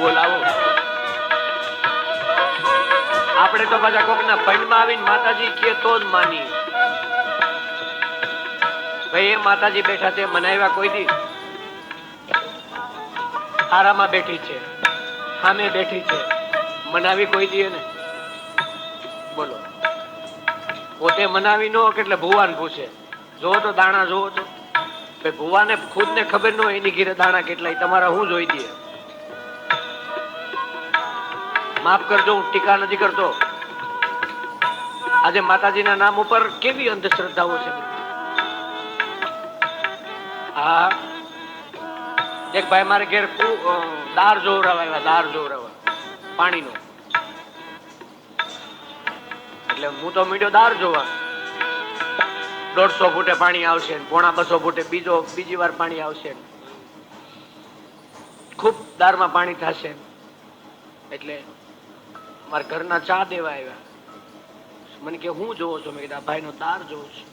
બોલાવો. આપણે તો પાછા કોકના ફંડમાં આવીને માતાજી કે તો જ માની. ભાઈ, એ માતાજી બેઠા છે મનાવ્યા કોઈ દી. આરામાં બેઠી છે, સામે બેઠી છે. મનાવી કોઈ દીએ ને બોલો. પોતે મનાવી નો એટલે ભુવાન પૂછે. જોવો તો દાણા જોવો તો. ભુવાને ખુદ ને ખબર ન હોય એની ઘીરે દાણા કેટલાય તમારા હું જોઈ દે માફ કરજો, હું ટીકા નથી કરતો. આજે માતાજીના નામ ઉપર કેવી અંધશ્રદ્ધાઓ છે. હા. એક ભાઈ મારે ઘેર દાર જોવરાવા આવ્યા, દાર જોવરાવા પાણીનો. એટલે હું તો મીડ્યો દાર જોવા. દોઢસો ફૂટે પાણી આવશે પોણા બસો ફૂટે બીજો, બીજી વાર પાણી આવશે. ખૂબ દારમાં પાણી થશે એટલે મારા ઘરના ચા દેવા આવ્યા. મને કે, હું જોવો છો? મેં કીધા ભાઈનો તાર જોઉં છું.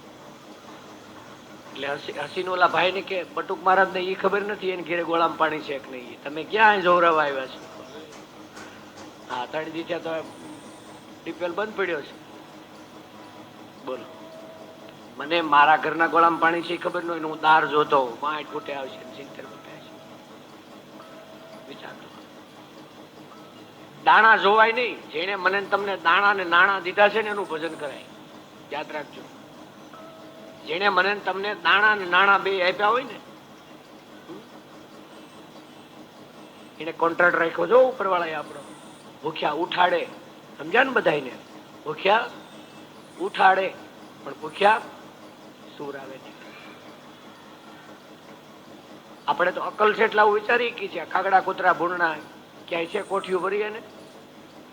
એટલે હસી હસીને ઓલા ભાઈને કે, બટુક મહારાજ ને એ ખબર નથી, એને ઘેરે ગોળામ પાણી છે કે નહીં. તમે ક્યાં જોવરાવા આવ્યા છો? હા ત્રણ દીધા તો ટીપેલ બંધ પડ્યો છે. બોલો. મને મારા ઘરના ગોળામ પાણી છે ખબર ન હોય હું દાર જોતો પાંઠ ફૂટે આવશે સિત્તેર ફૂટે આવશે વિચાર કરો. દાણા જોવાય નહીં. જેને મને તમને દાણા ને નાણા દીધા છે ને એનું ભજન કરાય. યાદ રાખજો. જેને મને તમને દાણા ને નાણા બે આપ્યા હોય ને એને કોન્ટ્રાક્ટ રાખ્યો જો ઉપરવાળાએ આપણો. ભૂખ્યા ઉઠાડે. સમજ્યા ને બધાયને? ભૂખ્યા ઉઠાડે. પણ ભૂખ્યા સૂર આવે નહીં આપણે તો અકલ છે એટલા વિચારી કે છે. કાગડા કૂતરા ભૂંડણા ક્યાંય છે? કોઠિયું ભરીએ ને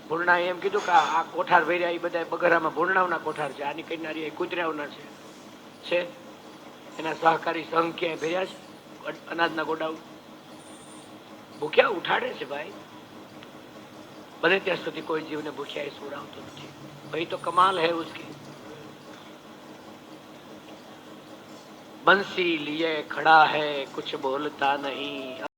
ભૂંડણા એમ કીધું કે આ આ કોઠાર ભર્યા એ બધા બગરામાં ભૂંડણાઓના કોઠાર છે. આની કઈ એ કૂતરાઓના છે. છે? એના સહકારી સંઘ ક્યાંય ભર્યા છે? અ- અનાજના ગોડાઉન? ભૂખ્યા ઉઠાડે છે ભાઈ. બને ત્યાં સુધી કોઈ જીવને ભૂખ્યા એ સુરાવતો નથી. ભાઈ તો કમાલ હે ઉસકી. બંસી લીએ ખડા હૈ, કુછ બોલતા નહીં.